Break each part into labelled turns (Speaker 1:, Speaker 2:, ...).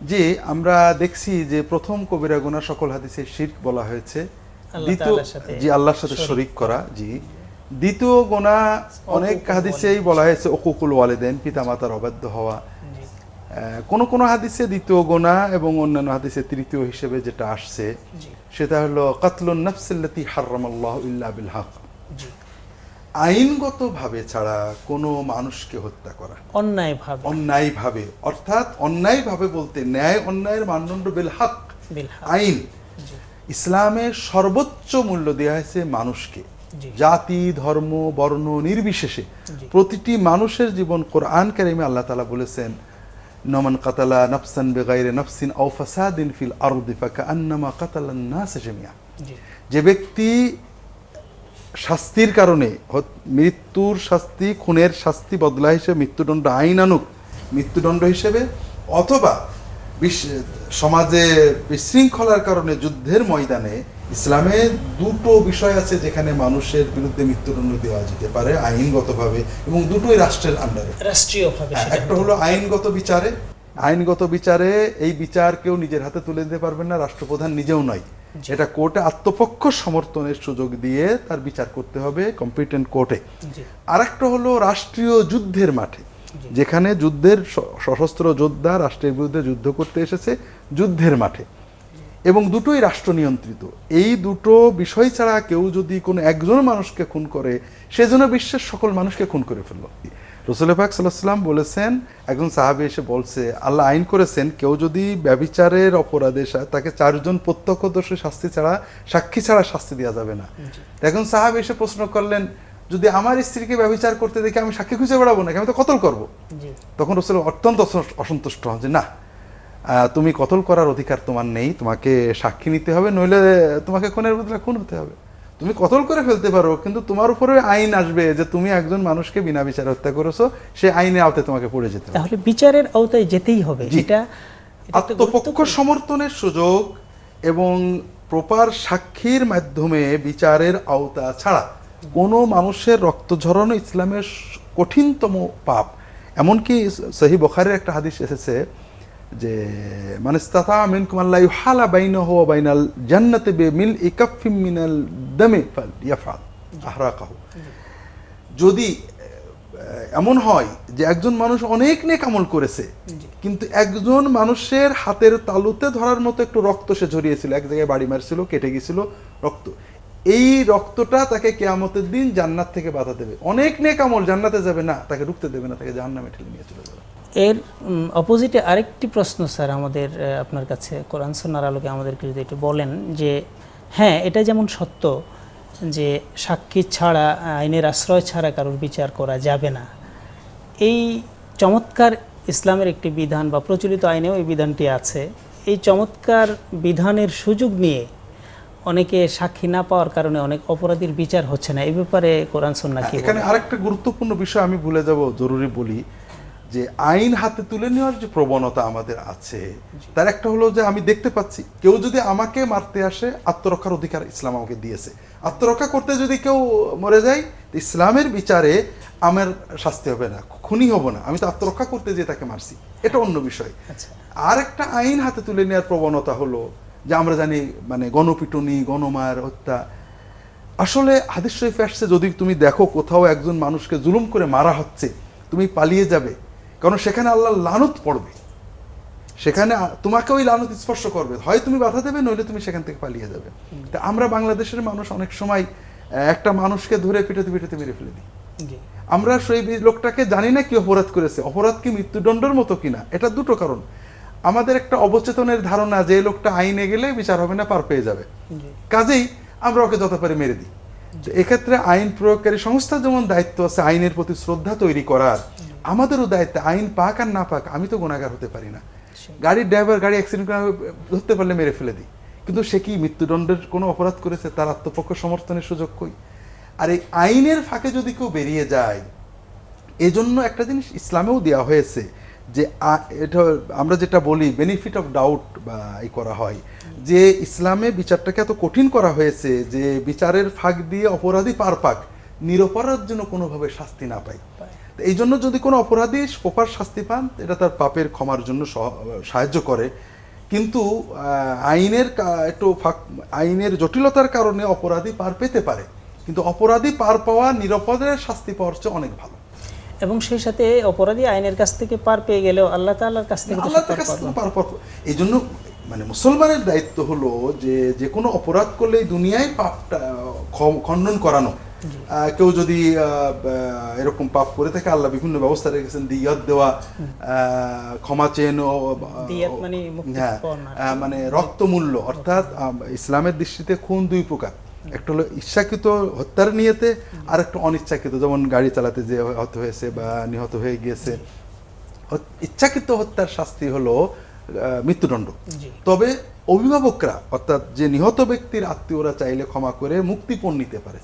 Speaker 1: যে আমরা দেখছি যে প্রথম কবিরা গুনাহ সকল হাদিসে শিরক বলা হয়েছে। দ্বিতীয় জি আল্লাহর সাথে শরিক। করা জি। দ্বিতীয় গোনা অনেক হাদিসেই বলা হয়েছে অকুকুল ওয়ালিদেন পিতামাতার অবাধ্য হওয়া। কোন কোন হাদিসে দ্বিতীয় গোনা এবং অন্যান্য হাদিসে তৃতীয় হিসেবে যেটা আসছে সেটা হলো কাতলুন নাফসিল্লাতি হারামাল্লাহ ইল্লা বিল হক। আইনগতভাবে ছাড়া কোনো মানুষকে হত্যা করা।
Speaker 2: অন্যায় ভাবে
Speaker 1: অন্যায়ভাবে অর্থাৎ অন্যায়ভাবে বলতে ন্যায় অন্যায়ের মানদণ্ড বিল হক। আইন।
Speaker 2: জি।
Speaker 1: ইসলামের সর্বোচ্চ মূল্য দেওয়া হয়েছে মানুষকে। জাতি ধর্ম বর্ণ নির্বিশেষে প্রতিটি মানুষের জীবন কোরআন কারিমে আল্লাহ তালা বলেছেন নমান কাতালা নফসান বেগাইরে নফসিন আও ফাসাদিন ফিল আরদি ফাকা আন্নামা যে ব্যক্তি শাস্তির কারণে মৃত্যুর শাস্তি খুনের শাস্তি বদলা হিসেবে মৃত্যুদণ্ড আইন আনুক মৃত্যুদণ্ড হিসেবে অথবা সমাজে বিশৃঙ্খলার কারণে যুদ্ধের ময়দানে ইসলামে দুটো বিষয় আছে যেখানে মানুষের বিরুদ্ধে মৃত্যুদণ্ড দেওয়া যেতে পারে আইনগতভাবে এবং দুটোই রাষ্ট্রের আন্ডারে।
Speaker 2: রাষ্ট্রীয়ভাবে
Speaker 1: হ্যাঁ, একটা হলো আইনগত বিচারে। আইনগত বিচারে এই বিচার কেউ নিজের হাতে তুলে দিতে পারবেন না রাষ্ট্রপ্রধান নিজেও নয়। এটা কোর্টে আত্মপক্ষ সমর্থনের সুযোগ দিয়ে তার বিচার করতে হবে কম্পিটেন্ট কোর্টে।
Speaker 2: জি।
Speaker 1: আর একটা হলো রাষ্ট্রীয় যুদ্ধের মাঠে যেখানে যুদ্ধের সশস্ত্র যোদ্ধা রাষ্ট্রের বিরুদ্ধে যুদ্ধ করতে এসেছে যুদ্ধের মাঠে। এবং দুটোই রাষ্ট্র নিয়ন্ত্রিত। এই দুটো বিষয় ছাড়া কেউ যদি কোনো একজন মানুষকে খুন করে সেজন্য বিশ্বের সকল মানুষকে খুন করে ফেলল। রসুল পাক সাল্লাম বলেছেন একজন সাহাবি এসে বলছে আল্লাহ আইন করেছেন কেউ যদি ব্যবিচারের অপরাধে তাকে চারজন প্রত্যক্ষদর্শী শাস্তি ছাড়া সাক্ষী ছাড়া শাস্তি দেওয়া যাবে না। এখন সাহাবি এসে প্রশ্ন করলেন যদি আমার স্ত্রীকে ব্যবচার করতে দেখে আমি সাক্ষী খুঁজে বেড়াবো না আমি তো কতল করব? তখন রসুল অত্যন্ত অসন্তুষ্ট হন যে না আহ, তুমি কতল করার অধিকার তোমার নেই তোমাকে সাক্ষী নিতে হবে নইলে তোমাকে খুনের বদলে খুন হতে হবে। তুমি কতল করে ফেলতে পারো কিন্তু তোমার উপরে আইন আসবে যে তুমি একজন মানুষকে বিনা বিচার হত্যা করেছ সে আইনে আওতে তোমাকে পড়ে যেতে
Speaker 2: তাহলে বিচারের আওতায় যেতেই হবে। এটা
Speaker 1: আত্মপক্ষ সমর্থনের সুযোগ এবং প্রপার সাক্ষীর মাধ্যমে বিচারের আওতা ছাড়া কোনো মানুষের রক্ত ঝরানো ইসলামের কঠিনতম পাপ। এমনকি সহি বখারের একটা হাদিস এসেছে যে মানিস্তাতা মিন কুমাল্লা ইউহালা বাইনাহু ওয়া বাইনাল জান্নাতি বিমিল ইকাফিম মিনাল দামে ফাল ইয়াফাল আহরাকাহু। যদি এমন হয় যে একজন মানুষ অনেক নেক আমল করেছে কিন্তু একজন মানুষের হাতের তালুতে ধরার মতো একটু রক্ত সে ঝরিয়েছিল এক জায়গায় বাড়ি মারছিল কেটে গেছিল রক্ত। এই রক্তটা তাকে কেয়ামতের দিন জান্নাত থেকে বাধা দেবে। অনেক নেক আমল জান্নাতে যাবে না তাকে ঢুকতে দেবে না তাকে জাহান্নামে ঠেলে নিয়ে চলে যাবে।
Speaker 2: এর অপোজিটে আরেকটি প্রশ্ন স্যার আমাদের আপনার কাছে কোরআন সন্ন্যার আলোকে আমাদেরকে যদি একটু বলেন যে হ্যাঁ এটা যেমন সত্য যে সাক্ষী ছাড়া আইনের আশ্রয় ছাড়া কারোর বিচার করা যাবে না এই চমৎকার ইসলামের একটি বিধান বা প্রচলিত আইনেও এই বিধানটি আছে এই চমৎকার বিধানের সুযোগ নিয়ে অনেকে সাক্ষী না পাওয়ার কারণে অনেক অপরাধীর বিচার হচ্ছে না এই ব্যাপারে কোরআন সন্না কি
Speaker 1: এখানে? আরেকটা গুরুত্বপূর্ণ বিষয় আমি ভুলে যাব জরুরি বলি যে আইন হাতে তুলে নেওয়ার যে প্রবণতা আমাদের আছে তার একটা হলো যে আমি দেখতে পাচ্ছি কেউ যদি আমাকে মারতে আসে আত্মরক্ষার অধিকার ইসলাম আমাকে দিয়েছে। আত্মরক্ষা করতে যদি কেউ মরে যায় ইসলামের বিচারে আমার শাস্তি হবে না খুনি হব না। আমি তো আত্মরক্ষা করতে যেয়ে তাকে মারছি। এটা অন্য বিষয়।
Speaker 2: আচ্ছা।
Speaker 1: আর একটা আইন হাতে তুলে নেওয়ার প্রবণতা হলো যে আমরা জানি মানে গণপিটুনি গণমার হত্যা। আসলে হাদিস শরীফে আসছে যদি তুমি দেখো কোথাও একজন মানুষকে জুলুম করে মারা হচ্ছে তুমি পালিয়ে যাবে কারণ সেখানে আল্লাহ লানত পড়বে। সেখানে তোমাকে ওই লানত স্পর্শ করবে। হয় তুমি বাধা দেবে নইলে তুমি সেখান থেকে পালিয়ে যাবে। তা আমরা বাংলাদেশের মানুষ অনেক সময় একটা মানুষকে ধরে পিটাতে পিটাতে মেরে ফেলে দিই। আমরা সেই লোকটাকে জানি না কি অপরাধ করেছে। অপরাধ কি মৃত্যুদণ্ডের মতো কিনা এটা দুটো কারণ। আমাদের একটা অবচেতনের ধারণা যে লোকটা আইনে গেলে বিচার হবে না পার পেয়ে যাবে। কাজেই আমরা ওকে যত পারি মেরে দিই। এক্ষেত্রে আইন প্রয়োগকারী সংস্থার যেমন দায়িত্ব আছে আইনের প্রতি শ্রদ্ধা তৈরি করার। আমাদেরও দায়িত্ব আইন পাক আর না পাক আমি তো গুণাগার হতে পারি না। গাড়ির ড্রাইভার গাড়ি অ্যাক্সিডেন্ট করে ধরতে পারলে মেরে ফেলে দিই। কিন্তু সে কি মৃত্যুদণ্ডের কোনো অপরাধ করেছে? তার আত্মপক্ষ সমর্থনের সুযোগ কই? আর এই আইনের ফাঁকে যদি কেউ বেরিয়ে যায় এজন্য একটা জিনিস ইসলামেও দেওয়া হয়েছে যে এটা আমরা যেটা বলি বেনিফিট অফ ডাউট বা এই করা হয়। যে ইসলামে বিচারটাকে এত কঠিন করা হয়েছে যে বিচারের ফাঁক দিয়ে অপরাধী পার পাক নিরপরাধ যেন কোনোভাবে শাস্তি না পায়। এই জন্য যদি কোনো অপরাধী প্রপার শাস্তি পান এটা তার পাপের ক্ষমার জন্য সাহায্য করে। কিন্তু আইনের একটু ফাঁক আইনের জটিলতার কারণে অপরাধী পার পেতে পারে। কিন্তু অপরাধী পার পাওয়া নিরাপদের শাস্তি পাওয়ার চেয়ে অনেক ভালো।
Speaker 2: এবং সেই সাথে অপরাধী আইনের কাছ থেকে পার পেয়ে গেলেও আল্লাহ তাআলার কাছ থেকে পার
Speaker 1: পার এই জন্য মানে মুসলমানের দায়িত্ব হলো যে যে কোনো অপরাধ করলে এই দুনিয়ায় পাপটা খণ্ডন করানো। কেউ যদি এরকম পাপ করে থাকে আল্লাহ বিভিন্ন ব্যবস্থা রেখেছেন দিয়াত দেওয়া ক্ষমা চেন
Speaker 2: মানে
Speaker 1: হ্যাঁ মানে রক্তমূল্য অর্থাৎ ইসলামের দৃষ্টিতে খুন দুই প্রকার। একটা হলো ইচ্ছাকৃত হত্যার নিয়েতে আর একটা অনিচ্ছাকৃত যেমন গাড়ি চালাতে যে হত হয়েছে বা নিহত হয়ে গিয়েছে। ইচ্ছাকৃত হত্যার শাস্তি হলো মৃত্যুদণ্ড। তবে অভিভাবকরা অর্থাৎ যে নিহত ব্যক্তির আত্মীয়রা চাইলে ক্ষমা করে মুক্তিপণ নিতে পারে।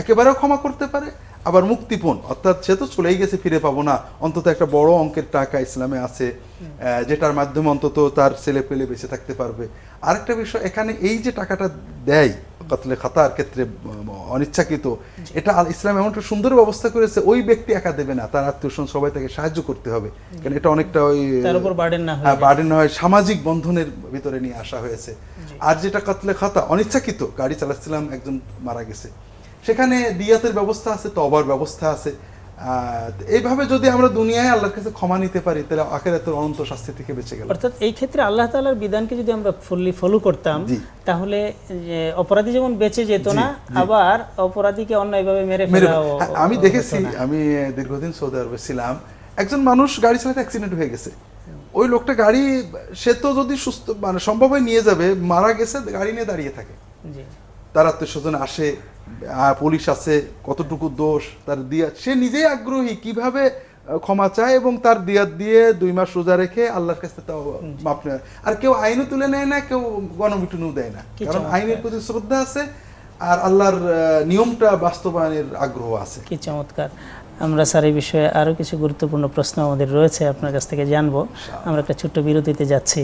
Speaker 1: একেবারেও ক্ষমা করতে পারে আবার মুক্তিপণ অর্থাৎ সে তো চলেই গেছে ফিরে পাবো না। অন্তত একটা বড় অঙ্কের টাকা ইসলামে আছে। যেটার মাধ্যমে অন্তত তার ছেলে পেলে বেঁচে থাকতে পারবে। আরেকটা বিষয় এখানে এই যে টাকাটা দেয় কতলে খাতার ক্ষেত্রে অনিচ্ছাকৃত এটা ইসলাম এমন একটা সুন্দর ব্যবস্থা করেছে ওই ব্যক্তি একা দেবে না তার আত্মীয় সবাই তাকে সাহায্য করতে হবে। কারণ এটা অনেকটা ওই
Speaker 2: বার্ডেন না
Speaker 1: হ্যাঁ
Speaker 2: হয়
Speaker 1: সামাজিক বন্ধনের ভিতরে নিয়ে আসা হয়েছে। আর যেটা কাতলে খাতা অনিচ্ছাকৃত গাড়ি চালাচ্ছিলাম একজন মারা গেছে। সেখানে দিয়াতের ব্যবস্থা আছে তবার ব্যবস্থা আছে। এইভাবে যদি আমরা দুনিয়ায় আল্লাহর কাছে ক্ষমা নিতে পারি তাহলে আখেরাতের অনন্ত শাস্তি থেকে বেঁচে গেল
Speaker 2: অর্থাৎ এই ক্ষেত্রে আল্লাহ তাআলার বিধানকে যদি আমরা ফুললি ফলো করতাম তাহলে অপরাধী যেমন বেঁচে যেত না আবার অপরাধীকে অন্যায়ভাবে মেরে
Speaker 1: মেরে
Speaker 2: ফেলাও
Speaker 1: হ্যাঁ, আমি দেখেছি আমি দীর্ঘদিন সৌদি আরবে ছিলাম একজন মানুষ গাড়ি চালাতে অ্যাক্সিডেন্ট হয়ে গেছে। ওই লোকটা গাড়ি সে তো যদি সুস্থ মানে সম্ভব হয় নিয়ে যাবে মারা গেছে গাড়ি নিয়ে দাঁড়িয়ে থাকে।
Speaker 2: জি।
Speaker 1: তার আত্মীয় স্বজন আসে পুলিশ আছে কতটুকু দোষ তার দিয়া সে নিজেই আগ্রহী কীভাবে ক্ষমা চায় এবং তার দিয়াত দিয়ে দুই মাস রোজা রেখে আল্লাহর কাছে তাও মাপ নেয়। আর কেউ আইনও তুলে নেয় না কেউ গণবিটুনিও দেয় না। কারণ আইনের প্রতি শ্রদ্ধা আছে আর আল্লাহর নিয়মটা বাস্তবায়নের আগ্রহ আছে।
Speaker 2: কি চমৎকার। আমরা স্যার এই বিষয়ে আরও কিছু গুরুত্বপূর্ণ প্রশ্ন আমাদের রয়েছে আপনার কাছ থেকে জানব। আমরা একটা ছোট্ট বিরতিতে যাচ্ছি।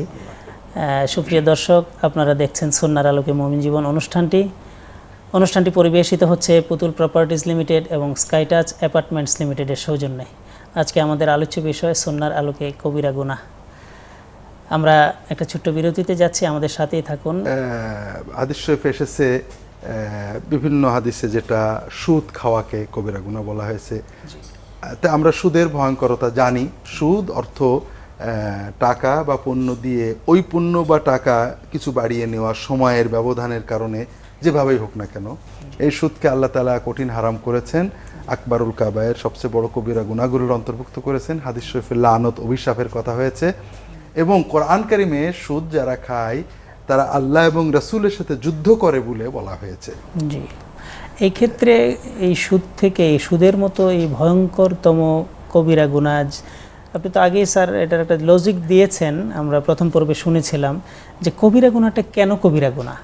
Speaker 2: সুপ্রিয় দর্শক আপনারা দেখছেন সন্ন্যার আলোকে মমিন জীবন অনুষ্ঠানটি। অনুষ্ঠানটি পরিবেশিত হচ্ছে পুতুল প্রপার্টিজ লিমিটেড এবং স্কাইটাচ অ্যাপার্টমেন্টস লিমিটেডের সৌজন্যে। আজকে আমাদের আলোচ্য বিষয় সন্ন্যার আলোকে কবিরা গুনাহ। আমরা একটা ছোট্ট বিরতিতে যাচ্ছি আমাদের সাথেই থাকুন।
Speaker 1: হাদিস শরীফে এসেছে বিভিন্ন হাদিসে যেটা সুদ খাওয়াকে কবিরা গুণা বলা হয়েছে। তা আমরা সুদের ভয়ঙ্করতা জানি। সুদ অর্থ টাকা বা পণ্য দিয়ে ওই পণ্য বা টাকা কিছু বাড়িয়ে নেওয়া সময়ের ব্যবধানের কারণে যেভাবেই হোক না কেন, এই সুদকে আল্লাহ তালা কঠিন হারাম করেছেন। আকবরুল কাবায়ের সবচেয়ে বড় কবিরা গুনাগুলোর অন্তর্ভুক্ত করেছেন। হাদিস শরীফের লানত অভিশাপের কথা হয়েছে। এবং কোরআন কারিমে সুদ যারা খায়, তারা আল্লাহ এবং রাসূলের সাথে যুদ্ধ করে বলে বলা হয়েছে।
Speaker 2: জি। এই ক্ষেত্রে এই সুদ থেকে এই সুদের মতো এই ভয়ঙ্করতম কবিরা গুনাজ আপনি তো আগেই স্যার এটার একটা লজিক দিয়েছেন আমরা প্রথম পর্বে শুনেছিলাম যে কবিরা গুনাটা কেন কবিরা গুনাহ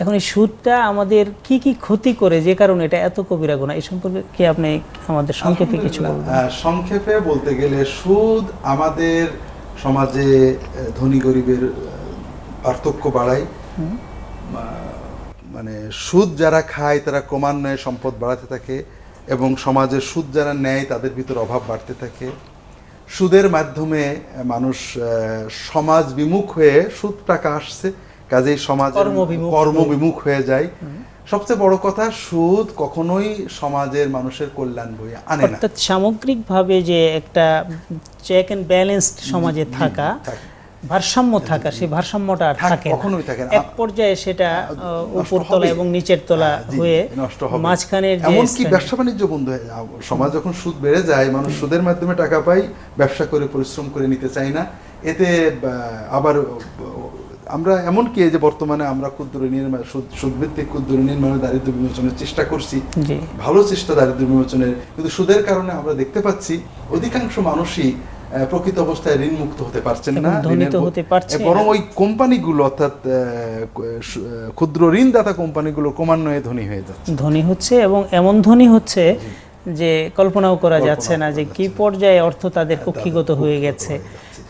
Speaker 2: এখন এই সুদটা আমাদের কি কি ক্ষতি করে যে কারণে এটা এত কবিরা গুনাহ এই সম্পর্কে কি আপনি আমাদের সংক্ষেপে কিছু
Speaker 1: সংক্ষেপে বলতে গেলে সুদ আমাদের সমাজে ধনী গরিবের পার্থক্য বাড়ায়। মানে সুদ যারা খায় তারা ক্রমান্বয়ে সম্পদ বাড়াতে থাকে এবং সমাজে সুদ যারা নেয় তাদের ভিতর অভাব বাড়তে থাকে। সুদের মাধ্যমে মানুষ সমাজ বিমুখ হয়ে সুদ টাকা আসছে কাজেই সমাজ
Speaker 2: কর্মবিমুখ
Speaker 1: হয়ে। যায়। সবচেয়ে বড় কথা সুদ কখনোই সমাজের মানুষের কল্যাণ বই আনে না।
Speaker 2: অর্থাৎ সামগ্রিকভাবে যে একটা চেক অ্যান্ড ব্যালেন্সড সমাজে থাকে। ভারসাম্য থাকা সেই ভারসাম্যটা আর
Speaker 1: থাকে। কখনোই থাকে না।
Speaker 2: এক পর্যায়ে সেটা উপর তলা এবং নিচের তলা
Speaker 1: হ্যাঁ,
Speaker 2: হয়ে
Speaker 1: নষ্ট হবে
Speaker 2: মাঝখানের যে
Speaker 1: এমনকি ব্যবসা বাণিজ্য বন্ধ হয়ে সমাজ যখন সুদ বেড়ে যায় মানুষ সুদের মাধ্যমে টাকা পায় ব্যবসা করে পরিশ্রম করে নিতে চায় না। এতে আবার আমরা এমন কি এই যে বর্তমানে আমরা ক্ষুদ্র সুদ সুদভিত্তিক ক্ষুদ্র মানে দারিদ্র বিমোচনের চেষ্টা করছি। ভালো চেষ্টা দারিদ্র বিমোচনের। কিন্তু সুদের কারণে আমরা দেখতে পাচ্ছি অধিকাংশ মানুষই প্রকৃত অবস্থায় ঋণ মুক্ত হতে পারছেন না
Speaker 2: হতে পারছে।
Speaker 1: বরং ওই কোম্পানিগুলো অর্থাৎ ক্ষুদ্র ঋণদাতা কোম্পানিগুলো ক্রমান্বয়ে ধনী হয়ে যাচ্ছে।
Speaker 2: ধনী হচ্ছে এবং এমন ধনী হচ্ছে যে কল্পনাও করা যাচ্ছে না যে কি পর্যায়ে অর্থ তাদের কক্ষিগত হয়ে গেছে।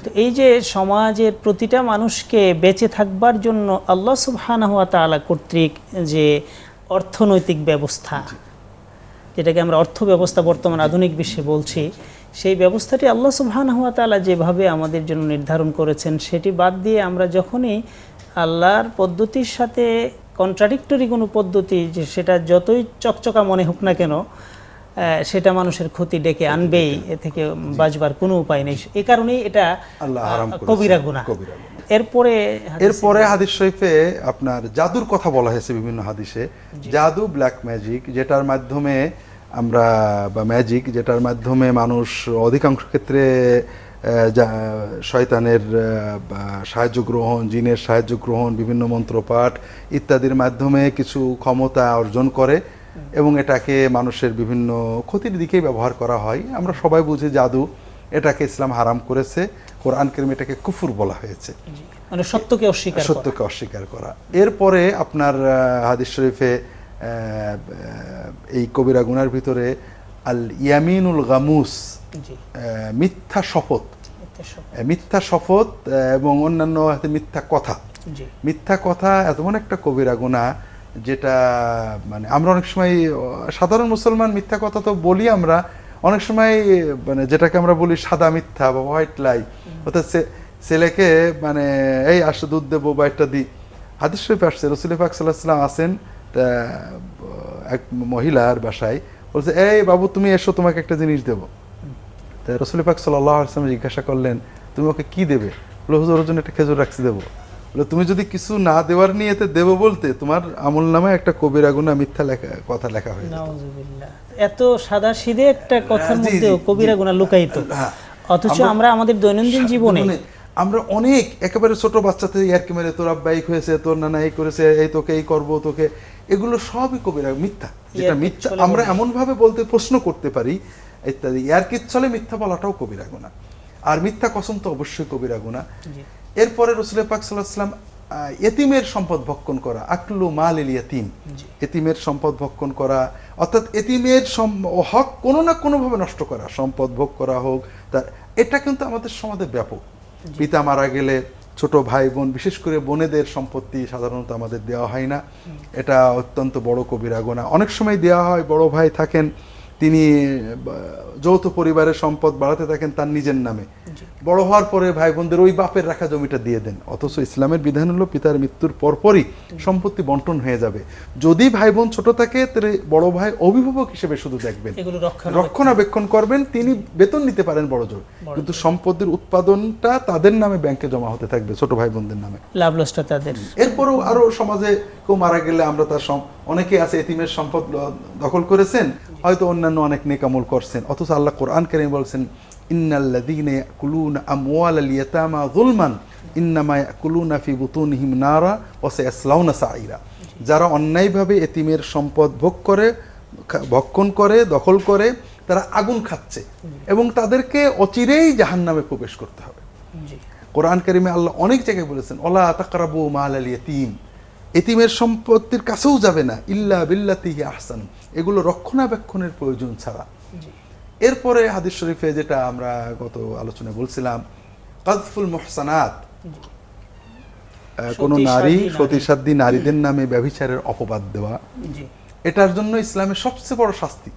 Speaker 2: তো এই যে সমাজের প্রতিটা মানুষকে বেঁচে থাকবার জন্য আল্লাহ সুবহানাহু ওয়া তাআলা কর্তৃক যে অর্থনৈতিক ব্যবস্থা যেটাকে আমরা অর্থ ব্যবস্থা বর্তমান আধুনিক বিশ্বে বলছি সেই ব্যবস্থাটি আল্লাহ সুবহানাহু ওয়া তাআলা যেভাবে আমাদের জন্য নির্ধারণ করেছেন সেটি বাদ দিয়ে আমরা যখনই আল্লাহর পদ্ধতির সাথে কন্ট্রাডিক্টরি কোনো পদ্ধতি যে সেটা যতই চকচকা মনে হোক না কেন সেটা মানুষের ক্ষতি ডেকে আনবেই এ থেকে বাঁচবার কোনো উপায় নেই। এ কারণেই এটা কবিরা
Speaker 1: কবিরা
Speaker 2: এরপরে
Speaker 1: এরপরে হাদিস শরীফে আপনার জাদুর কথা বলা হয়েছে বিভিন্ন হাদিসে। জাদু ব্ল্যাক ম্যাজিক যেটার মাধ্যমে আমরা বা ম্যাজিক যেটার মাধ্যমে মানুষ অধিকাংশ ক্ষেত্রে যা- শয়তানের সাহায্য গ্রহণ জিনের সাহায্য গ্রহণ বিভিন্ন মন্ত্রপাঠ ইত্যাদির মাধ্যমে কিছু ক্ষমতা অর্জন করে এবং এটাকে মানুষের বিভিন্ন ক্ষতির দিকেই ব্যবহার করা হয়। আমরা সবাই বুঝি জাদু এটাকে ইসলাম হারাম করেছে কোরআন করিম এটাকে কুফুর বলা হয়েছে।
Speaker 2: মানে সত্যকে অস্বীকার
Speaker 1: সত্যকে অস্বীকার করা। এরপরে আপনার হাদিস শরীফে এই কবিরা গুনার ভিতরে আল ইয়ামিনুল গামুস মিথ্যা শপথ। মিথ্যা শপথ। এবং অন্যান্য মিথ্যা কথা। মিথ্যা কথা এমন একটা কবিরা গুণা যেটা মানে আমরা অনেক সময় সাধারণ মুসলমান মিথ্যা কথা তো বলি আমরা অনেক সময় মানে যেটাকে আমরা বলি সাদা মিথ্যা বা হোয়াইট লাই। অর্থাৎ ছেলেকে মানে এই আসে দুধ দেবো বা একটা দিই হাদিস শরীফে আসছে রসুল পাক সাল্লাহ সাল্লাম আসেন তা, এক মহিলার বাসায় বলছে এই বাবু তুমি এসো তোমাকে একটা জিনিস দেবো তা রসুল পাক সাল্লাহ আসলাম জিজ্ঞাসা করলেন তুমি ওকে কি দেবে বলে হুজুর ওর জন্য একটা খেজুর রাখছি দেবো বলে তুমি যদি কিছু না দেওয়ার নিয়েতে দেবো বলতে তোমার আমল নামে একটা কবিরা গুনা মিথ্যা লেখা কথা লেখা হয়ে যেত।
Speaker 2: এত সাদা সিধে একটা কথার
Speaker 1: জি,
Speaker 2: মধ্যেও
Speaker 1: জি।
Speaker 2: কবিরা গুণা লুকায়িত
Speaker 1: হ্যাঁ।
Speaker 2: অথচ
Speaker 1: আমরা-
Speaker 2: আমাদের দৈনন্দিন জীবনে
Speaker 1: আমরা অনেক একেবারে ছোট বাচ্চা থেকে ইয়ারকি মেরে তোর বাইক হয়েছে তোর নানা এই করেছে এই তোকে এই করব তোকে। এগুলো সবই কবিরা মিথ্যা। যেটা মিথ্যা আমরা এমনভাবে বলতে প্রশ্ন করতে পারি ইত্যাদি। ইয়ারকির ছলে মিথ্যা বলাটাও কবিরা গুণা। আর মিথ্যা কসম তো অবশ্যই কবিরা গুণা। এরপরে রসুল পাক সাল্লাহ সাল্লাম আহ, এতিমের সম্পদ ভক্ষণ করা আকলু মাল ইয়াতিম।
Speaker 2: জি।
Speaker 1: এতিমের সম্পদ ভক্ষণ করা অর্থাৎ এতিমের হক কোনো না কোনোভাবে নষ্ট করা সম্পদ ভোগ করা হোক তার এটা কিন্তু আমাদের সমাজে ব্যাপক। পিতা মারা গেলে ছোট ভাই বোন বিশেষ করে বোনেদের সম্পত্তি সাধারণত আমাদের দেওয়া হয় না। এটা অত্যন্ত বড় কবিরা গোনা অনেক সময় দেওয়া হয় বড় ভাই থাকেন তিনি যৌথ পরিবারের সম্পদ বাড়াতে থাকেন তার নিজের নামে। বড় হওয়ার পরে ভাই বোনদের ওই বাপের রাখা জমিটা দিয়ে দেন। অথচ ইসলামের বিধান হলো পিতার মৃত্যুর পরপরই সম্পত্তি বন্টন হয়ে যাবে। যদি ভাই বোন ছোট থাকে তাহলে বড় ভাই অভিভাবক হিসেবে শুধু দেখবেন। রক্ষণাবেক্ষণ। করবেন তিনি বেতন নিতে পারেন বড় জোর। কিন্তু সম্পত্তির উৎপাদনটা তাদের নামে ব্যাংকে জমা হতে থাকবে ছোট ভাই বোনদের নামে।
Speaker 2: লাভ লসটা তাদের।
Speaker 1: এরপরেও আরও সমাজে কেউ মারা গেলে আমরা তার অনেকে আছে এতিমের সম্পদ দখল করেছেন। হয়তো অন্যান্য অনেক নেকামল করছেন। অথচ আল্লাহ কোরআন কারীম বলছেন ইয়াতামা ইন্নামা ফি বুতুনিহিম নারা যারা অন্যায়ভাবে এতিমের সম্পদ ভোগ করে ভক্ষণ করে দখল করে তারা আগুন খাচ্ছে এবং তাদেরকে অচিরেই জাহান্নামে প্রবেশ করতে হবে। কোরআন কারিমে আল্লাহ অনেক জায়গায় বলেছেন ওলা তাকারাবু মাল আল ইয়তিম। এতিমের সম্পত্তির কাছেও যাবে না ইল্লা বিল্লাতিহি আহসান। এগুলো রক্ষণাবেক্ষণের প্রয়োজন ছাড়া। এরপরে হাদিস শরীফে যেটা আমরা গত আলোচনায় বলছিলাম কাজফুল মোহসানাত। কোন নারী। সতীসাধ্যী নারীদের নামে ব্যভিচারের অপবাদ দেওয়া। এটার জন্য ইসলামের সবচেয়ে বড় শাস্তি।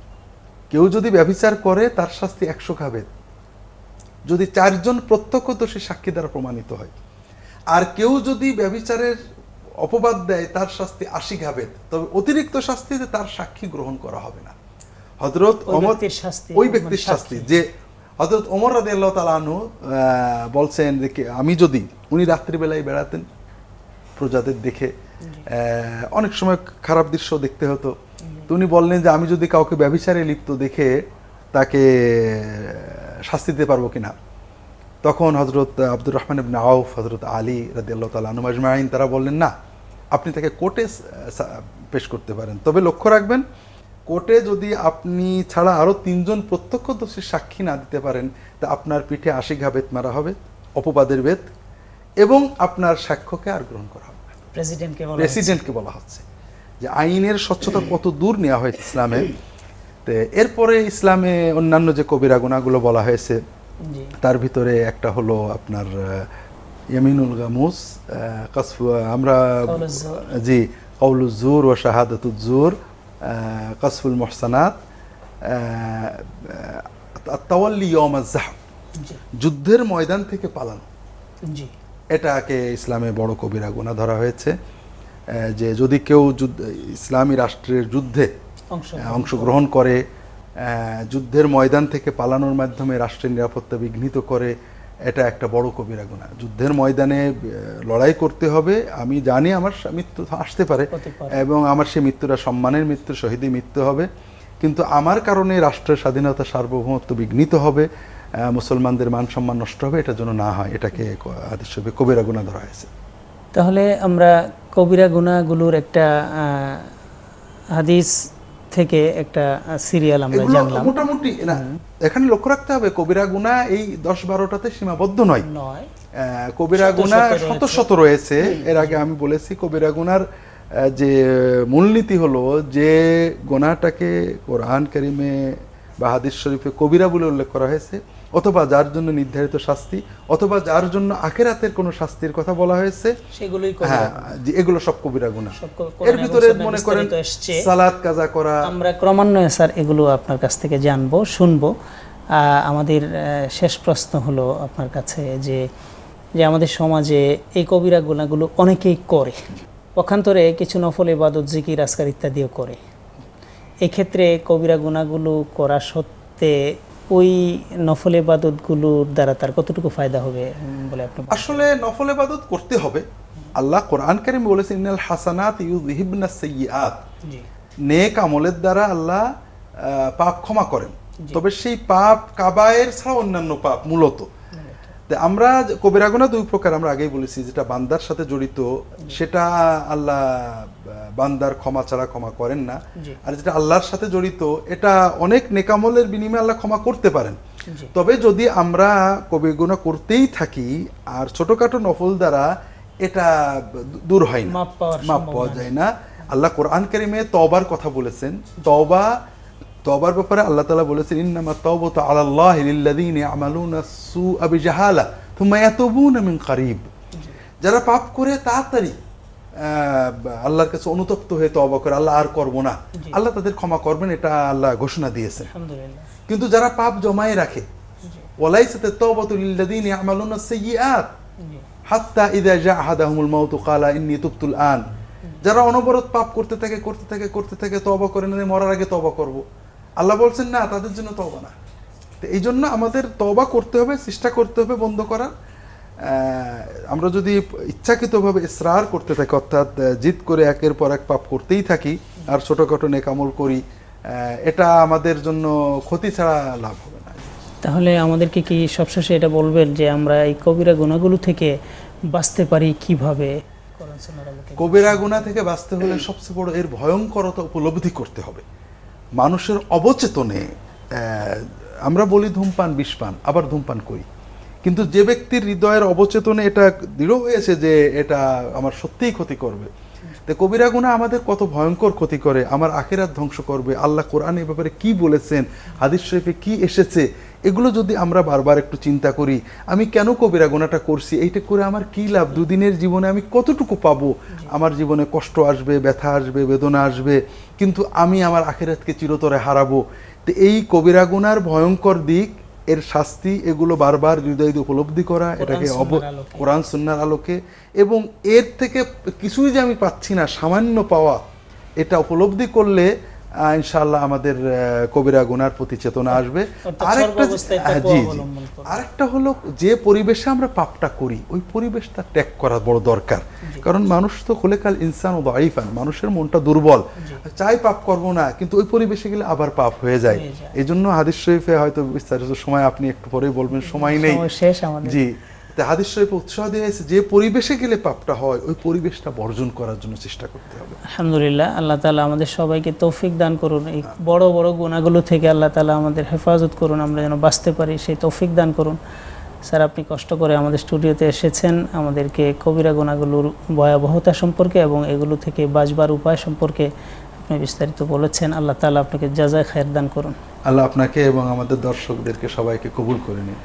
Speaker 1: কেউ যদি ব্যভিচার করে তার শাস্তি একশো খাবে যদি চারজন প্রত্যক্ষদর্শী সাক্ষী দ্বারা প্রমাণিত হয়। আর কেউ যদি ব্যভিচারের অপবাদ দেয় তার শাস্তি আশি ঘাবে তবে অতিরিক্ত শাস্তিতে তার সাক্ষী গ্রহণ করা হবে না। হজরত
Speaker 2: ওই ব্যক্তির শাস্তি,
Speaker 1: ওই
Speaker 2: মানে
Speaker 1: ব্যক্তির শাস্তি যে হজরত ওমর রাদে আল্লাহ তালানু বলছেন যে আমি যদি উনি রাত্রিবেলায় বেড়াতেন প্রজাদের দেখে। অনেক সময় খারাপ দৃশ্য দেখতে হতো। তো উনি বললেন যে আমি যদি কাউকে ব্যভিচারে লিপ্ত দেখে তাকে শাস্তি দিতে পারব কিনা? তখন হজরত আব্দুর রহমান ইবনে আউফ হজরত আলী রাদি আল্লাহ তালা আজমাইন তারা বললেন না। আপনি তাকে কোর্টে পেশ করতে পারেন। তবে লক্ষ্য রাখবেন কোর্টে যদি আপনি ছাড়া আরও তিনজন প্রত্যক্ষদর্শী সাক্ষী না দিতে পারেন তা আপনার পিঠে আশি ঘা বেত মারা হবে অপবাদের বেত এবং আপনার সাক্ষ্যকে আর গ্রহণ করা হবে।
Speaker 2: প্রেসিডেন্টকে বলা
Speaker 1: প্রেসিডেন্টকে বলা হচ্ছে। যে আইনের স্বচ্ছতা কত দূর নেওয়া হয়েছে ইসলামে তো এরপরে ইসলামে অন্যান্য যে কবিরা গুণাগুলো বলা হয়েছে তার ভিতরে একটা হলো আপনার ইয়ামিনুল গামুস কাসফ আমরা। জি কৌলুজুর ও শাহাদাতুজুর কাসফুল মোহসানাত তাওয়াল্লি ইয়মা যুদ্ধের ময়দান থেকে পালানো।
Speaker 2: জি
Speaker 1: এটাকে ইসলামে বড় কবিরা গুণা ধরা হয়েছে যে যদি কেউ যুদ্ধ ইসলামী রাষ্ট্রের যুদ্ধে অংশগ্রহণ করে যুদ্ধের ময়দান থেকে পালানোর মাধ্যমে রাষ্ট্রের নিরাপত্তা বিঘ্নিত করে এটা একটা বড় কবিরা গুণা। যুদ্ধের ময়দানে লড়াই করতে হবে। আমি জানি আমার মৃত্যু আসতে পারে। এবং আমার সেই মৃত্যুটা সম্মানের মৃত্যু শহীদী মৃত্যু হবে। কিন্তু আমার কারণে রাষ্ট্রের স্বাধীনতা সার্বভৌমত্ব বিঘ্নিত হবে। মুসলমানদের মান সম্মান নষ্ট হবে। এটা যেন না হয়। এটাকে আদেশ হবে কবিরা গুণা ধরা হয়েছে।
Speaker 2: তাহলে আমরা কবিরা গুনাহগুলোর একটা হাদিস থেকে একটা সিরিয়াল আমরা জানলাম।
Speaker 1: মোটামুটি না এখানে লক্ষ্য রাখতে হবে কবিরা গুণা এই দশ বারোটাতে সীমাবদ্ধ নয়।
Speaker 2: নয়।
Speaker 1: আহ, কবিরা
Speaker 2: গুনা
Speaker 1: গুণা
Speaker 2: শত
Speaker 1: শত
Speaker 2: রয়েছে।
Speaker 1: এর আগে আমি বলেছি কবিরা গুনার যে মূলনীতি হলো যে গোনাটাকে কোরআন কারিমে বা হাদিস শরীফে কবিরা বলে উল্লেখ করা হয়েছে অথবা যার জন্য নির্ধারিত শাস্তি অথবা যার জন্য আখেরাতের কোনো শাস্তির কথা বলা হয়েছে
Speaker 2: সেগুলোই
Speaker 1: হ্যাঁ এগুলো সব কবিরা গুণা এর ভিতরে মনে করেন। সালাত কাজা করা।
Speaker 2: আমরা ক্রমান্বয়ে স্যার এগুলো আপনার কাছ থেকে জানব শুনব। আমাদের শেষ প্রশ্ন হলো আপনার কাছে যে যে আমাদের সমাজে এই কবিরা গুণাগুলো অনেকেই করে। পক্ষান্তরে কিছু নফল ইবাদত জিকির আজকার ইত্যাদিও করে। এক্ষেত্রে কবিরা গুণাগুলো করা সত্ত্বে ওই নফল এবাদতগুলোর দ্বারা তার কতটুকু ফায়দা হবে বলে আপনি
Speaker 1: আসলে নফল এবাদত করতে হবে। আল্লাহ কোরআন কারিম বলেছেন ইনাল হাসানাত ইউযহিবনা সাইয়্যাত।
Speaker 2: জি।
Speaker 1: নেক আমলের দ্বারা আল্লাহ আহ, পাপ ক্ষমা করেন। তবে সেই পাপ কাবায়ের ছাড়া অন্যান্য পাপ মূলত। আমরা কবিরা গুনাহ দুই প্রকার আমরা আগেই বলেছি যেটা বান্দার সাথে জড়িত সেটা আল্লাহ বান্দার ক্ষমা ছাড়া ক্ষমা করেন না। আর যেটা আল্লাহর সাথে জড়িত এটা অনেক নেকামলের বিনিময়ে আল্লাহ ক্ষমা করতে পারেন। তবে যদি আমরা কবি গুণা করতেই থাকি আর ছোটখাটো নফল দ্বারা এটা দূর হয় না।
Speaker 2: মাপ
Speaker 1: পাওয়া যায় না। আল্লাহ কোরআন কারিমে তবার কথা বলেছেন। তওবা তওবার ব্যাপারে আল্লাহ তাআলা বলেছেন ইন্নামা আলাল্লাহি লিল্লাযিনা ইয়ামালুনা সুআ বিজাহালা থুম্মা ইয়াতুবুনা মিন কারিব। যারা পাপ করে তাড়াতাড়ি আল্লাহর কাছে অনুতপ্ত হয়ে তওবা করে আল্লাহ আর করব না। আল্লাহ তাদের ক্ষমা করবেন এটা আল্লাহ ঘোষণা
Speaker 2: আলহামদুলিল্লাহ।
Speaker 1: কিন্তু যারা পাপ জমায়ে রাখে তাওবাতু লিল্লাযিনা ইয়ামালুনা সাইয়্যাত হাত্তা ইদা জা আহাদাহুমুল মাউত কালা ইন্নি তুবতুল আন। যারা অনবরত পাপ করতে থাকে করতে থাকে করতে থাকে তওবা করে না মরার আগে তওবা করব। আল্লাহ বলছেন না তাদের জন্য তওবা না। তো এই জন্য আমাদের তবা করতে হবে চেষ্টা করতে হবে বন্ধ করার। আমরা যদি ইচ্ছাকৃতভাবে ইসরার করতে থাকি অর্থাৎ জিদ করে একের পর এক পাপ করতেই থাকি আর ছোটখাটো নেকামল করি এটা আমাদের জন্য ক্ষতি ছাড়া লাভ হবে না।
Speaker 2: তাহলে আমাদেরকে কি সবশেষে এটা বলবেন যে আমরা এই কবিরা গুণাগুলো থেকে বাঁচতে পারি কীভাবে।
Speaker 1: কবিরা গুণা থেকে বাঁচতে হলে সবচেয়ে বড় এর ভয়ঙ্করতা উপলব্ধি করতে হবে। মানুষের অবচেতনে আমরা বলি ধূমপান, বিষপান, আবার ধূমপান করি। কিন্তু যে ব্যক্তির হৃদয়ের অবচেতনে এটা দৃঢ় হয়েছে যে এটা আমার সত্যিই ক্ষতি করবে। তো কবিরা গুণা আমাদের কত ভয়ঙ্কর ক্ষতি করে, আমার আখেরাত ধ্বংস করবে। আল্লাহ কোরআন এ ব্যাপারে কি বলেছেন? হাদিস শরীফে কি এসেছে? এগুলো যদি আমরা বারবার একটু চিন্তা করি আমি কেন কবিরা গুণাটা করছি এইটা করে আমার কি লাভ? দুদিনের জীবনে আমি কতটুকু পাবো? আমার জীবনে কষ্ট আসবে ব্যথা আসবে বেদনা আসবে কিন্তু আমি আমার আখেরাতকে চিরতরে হারাবো। তো এই কবিরা গুনার ভয়ঙ্কর দিক এর শাস্তি এগুলো বারবার হৃদয় দিয়ে উপলব্ধি করা এটাকে অব কোরআন সুন্নার আলোকে। এবং এর থেকে কিছুই যে আমি পাচ্ছি না সামান্য পাওয়া এটা উপলব্ধি করলে আহ, ইনশাআল্লাহ আমাদের কবিরা গুনার প্রতি চেতনা আসবে। আরেকটা হ্যাঁ, জি জি। আরেকটা হলো যে পরিবেশে আমরা পাপটা করি ওই পরিবেশটা ত্যাগ করা বড় দরকার। কারণ মানুষ তো খুলেকাল ইনসান ও দাইফান মানুষের মনটা দুর্বল। চাই পাপ করব না কিন্তু ওই পরিবেশে গেলে আবার পাপ হয়ে যায়। এই জন্য হাদিস শরীফে হয়তো বিস্তারিত সময় আপনি একটু পরেই বলবেন সময় নেই।
Speaker 2: শেষ
Speaker 1: জি। তা হাদিস শরীফে উৎসাহ দেওয়া হয়েছে যে পরিবেশে গেলে পাপটা হয় ওই পরিবেশটা বর্জন করার জন্য চেষ্টা করতে হবে।
Speaker 2: আলহামদুলিল্লাহ আল্লাহ তালা আমাদের সবাইকে তৌফিক দান করুন। এই বড় বড় গুণাগুলো থেকে আল্লাহ তালা আমাদের হেফাজত করুন আমরা যেন বাঁচতে পারি সেই তৌফিক দান করুন। স্যার আপনি কষ্ট করে আমাদের স্টুডিওতে এসেছেন। আমাদেরকে কবিরা গুণাগুলোর ভয়াবহতা সম্পর্কে এবং এগুলো থেকে বাঁচবার উপায় সম্পর্কে আপনি বিস্তারিত বলেছেন। আল্লাহ তালা আপনাকে যাজায় খায়ের দান করুন।
Speaker 1: আল্লাহ আপনাকে এবং আমাদের দর্শকদেরকে সবাইকে কবুল করে নিন।